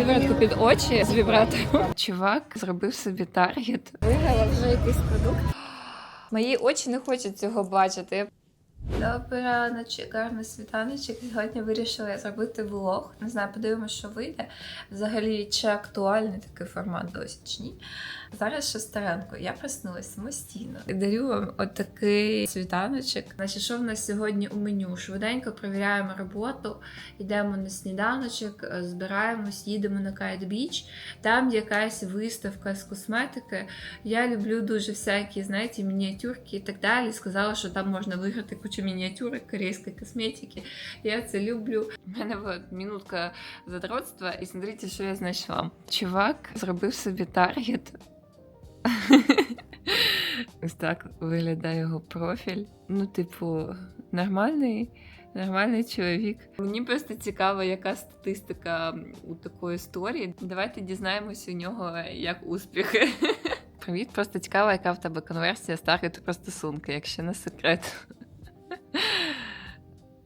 сиворотку під очі з вібратором. Чувак зробив собі таргет. Виграла вже якийсь продукт. Мої очі не хочуть цього бачити. Добрий раночок, гарний світаночок. Сьогодні вирішила зробити влог. Не знаю, подивимося, що вийде. Взагалі, чи актуальний такий формат досі чи ні. Зараз шестеренко. Я проснулася самостійно. І дарю вам отакий світаночок. Значить, що в нас сьогодні у меню? Швиденько перевіряємо роботу, йдемо на сніданочок, збираємось, їдемо на Кайт Біч. Там якась виставка з косметики. Я люблю дуже всякі, знаєте, мініатюрки і так далі. Сказала, що там можна виграти кучу мініатюрок корейської косметики. Я це люблю. У мене от минутка задротства, і смотрите, що я знайшла. Чувак зробив собі таргет. Ось так виглядає його профіль. Ну, типу, нормальний. Нормальний чоловік. Мені просто цікаво, яка статистика у такої історії. Давайте дізнаємось у нього як успіхи. Привіт, просто цікаво, яка в тебе конверсія з таргету про стосунки, якщо не секрет.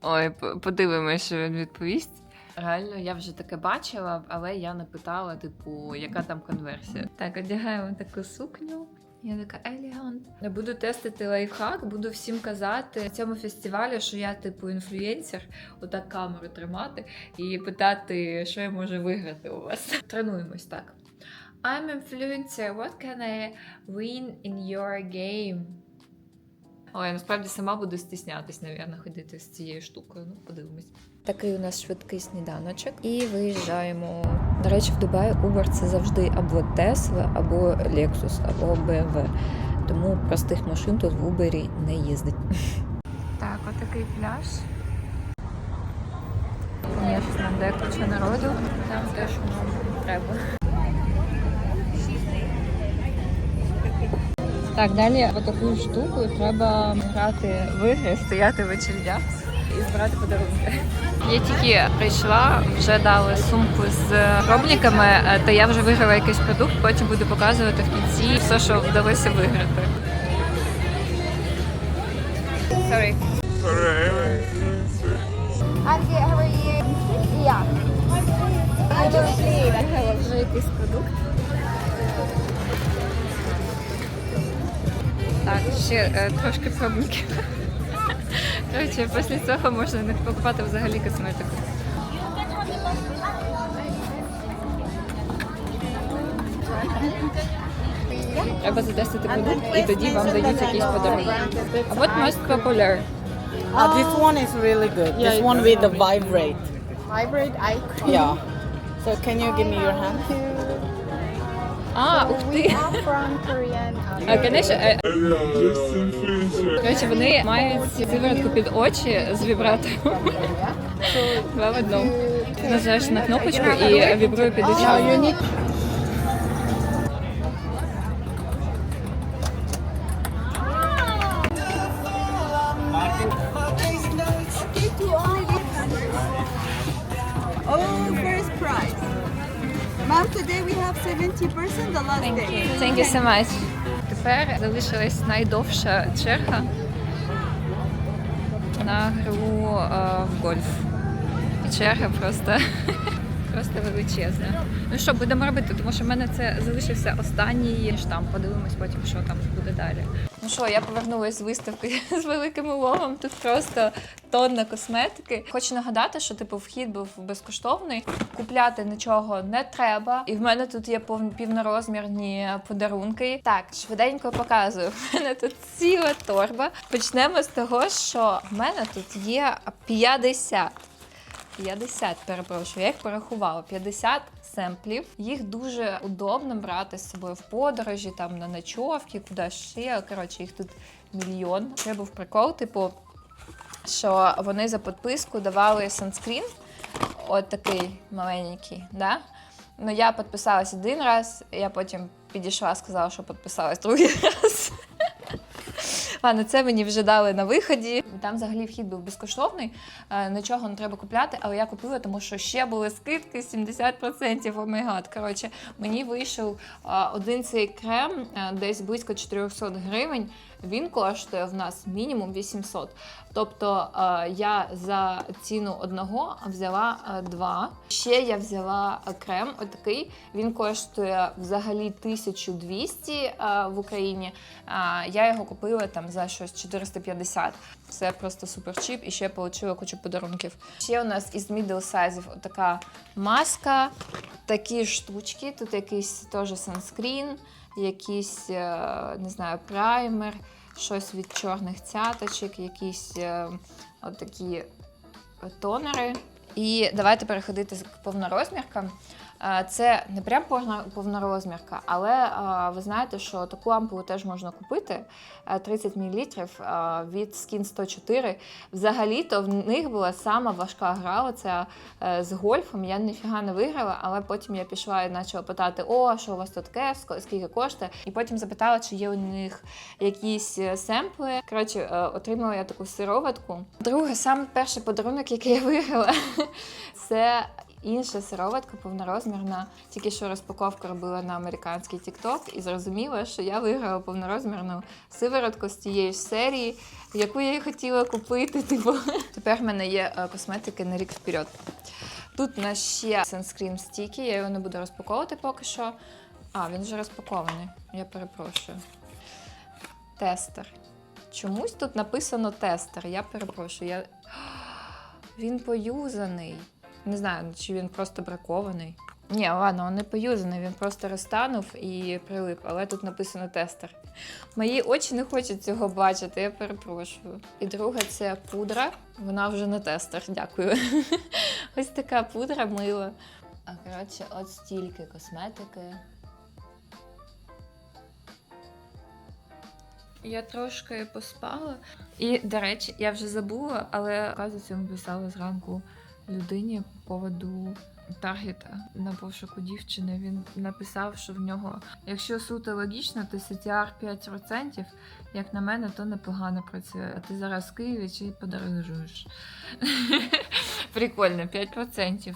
Ой, по- подивимось, що він відповість. Реально, я вже таке бачила, але я не питала, типу, яка там конверсія. Так, одягаємо таку сукню. Я така елегант. Я буду тестити лайфхак, буду всім казати на цьому фестивалі, що я типу інфлюєнсер, отак камеру тримати і питати, що я можу виграти у вас. Тренуємось так. I'm influencer, what can I win in your game? Ой, насправді сама буду стіснятись, навірно, ходити з цією штукою. Ну, подивимось. Такий у нас швидкий сніданочок. І виїжджаємо. До речі, в Дубаї Uber це завжди або Tesla, або Lexus, або BMW. Тому простих машин тут в Uber не їздить. Так, отакий пляж. Де куча народу. Там те, що нам треба. Так, далі таку штуку треба грати в ігри, стояти в очередях і збирати подарунки. Я тільки прийшла, вже дали сумку з пробниками, е, та я вже виграла якийсь продукт, потім буду показувати в кінці все, що вдалося виграти. Sorry. Андрій, how are you? Yeah. I don't see. Виграла вже якийсь продукт. Так, ще е, трошки пробників. Коротше, після цього можна не покупати взагалі косметику. Треба затестити продукт і тоді вам дають якийсь подарунок. А от most popular. Uh, this one is really good. this one with the vibrate. Vibrate eye cream. Yeah. So can you give me your hand? А, ух ти! Конечно, е, коротше, вони мають сиворотку під очі з вібратором. Два в одному. Ти нажимаєш на кнопочку і вібрує під очі. очами. Ma'am, today we have 70% the last Thank day. you. Thank you so much. Тепер залишилась найдовша черга на гру е, в гольф. І черга просто, просто величезна. Ну що, будемо робити, тому що в мене це залишився останній штамп. Подивимось потім, що там буде далі. Ну що, я повернулася з виставки з великим уловом. Тут просто тонна косметики. Хочу нагадати, що типу вхід був безкоштовний. Купляти нічого не треба. І в мене тут є півнорозмірні подарунки. Так, швиденько показую. В мене тут ціла торба. Почнемо з того, що в мене тут є 50 50, перепрошую, я їх порахувала. 50 семплів. Їх дуже удобно брати з собою в подорожі, там на ночовки, куди ще. Коротше, їх тут мільйон. Це був прикол, типу, що вони за підписку давали санскрін, от такий маленький, да? Ну, я підписалась один раз, я потім підійшла, сказала, що підписалась другий раз. Ладно, це мені вже дали на виході. Там взагалі вхід був безкоштовний, е, нічого не треба купляти, але я купила, тому що ще були скидки 70%. О май гад. Коротше, мені вийшов е, один цей крем е, десь близько 400 гривень. Він коштує в нас мінімум 800. Тобто е, я за ціну одного взяла е, два. Ще я взяла крем, отакий. Він коштує взагалі 1200 е, в Україні. Я його купила там за щось 450. Це просто супер чіп і ще отримала кучу подарунків. Ще у нас із middle сайзів така маска, такі штучки. Тут якийсь теж санскрін, якийсь, е, не знаю, праймер, щось від чорних цяточок, якісь от отакі тонери. І давайте переходити к повнорозміркам. Е, Це не прям повнорозмірка, але е, ви знаєте, що таку ампулу теж можна купити е, 30 мл від Skin 104. Взагалі-то в них була сама важка гра оця е, з гольфом. Я ніфіга не виграла, але потім я пішла і почала питати: о, що у вас тут таке, скільки коштує? І потім запитала, чи є у них якісь е, семпли. Коротше, е, отримала я таку сироватку. Друге, саме перший подарунок, який я виграла, це інша сироватка повнорозмірна. Тільки що розпаковку робила на американський TikTok і зрозуміла, що я виграла повнорозмірну сиворотку з тієї ж серії, яку я і хотіла купити. Типу, тепер в мене є е, косметики на рік вперед. Тут у нас ще санскрін стіки, я його не буду розпаковувати поки що. А, він вже розпакований. Я перепрошую. Тестер. Чомусь тут написано тестер. Я перепрошую. Я... Він поюзаний. Не знаю, чи він просто бракований. Ні, ладно, він не поюзаний, він просто розтанув і прилип, але тут написано тестер. Мої очі не хочуть цього бачити, я перепрошую. І друге це пудра. Вона вже не тестер, дякую. Ось така пудра мила. А коротше, от стільки косметики. Я трошки поспала. І, до речі, я вже забула, але оказується, ми писали зранку людині по поводу таргета на пошуку дівчини. Він написав, що в нього, якщо суто логічно, то CTR 5%, як на мене, то непогано працює. А ти зараз в Києві чи подорожуєш? Прикольно, 5%.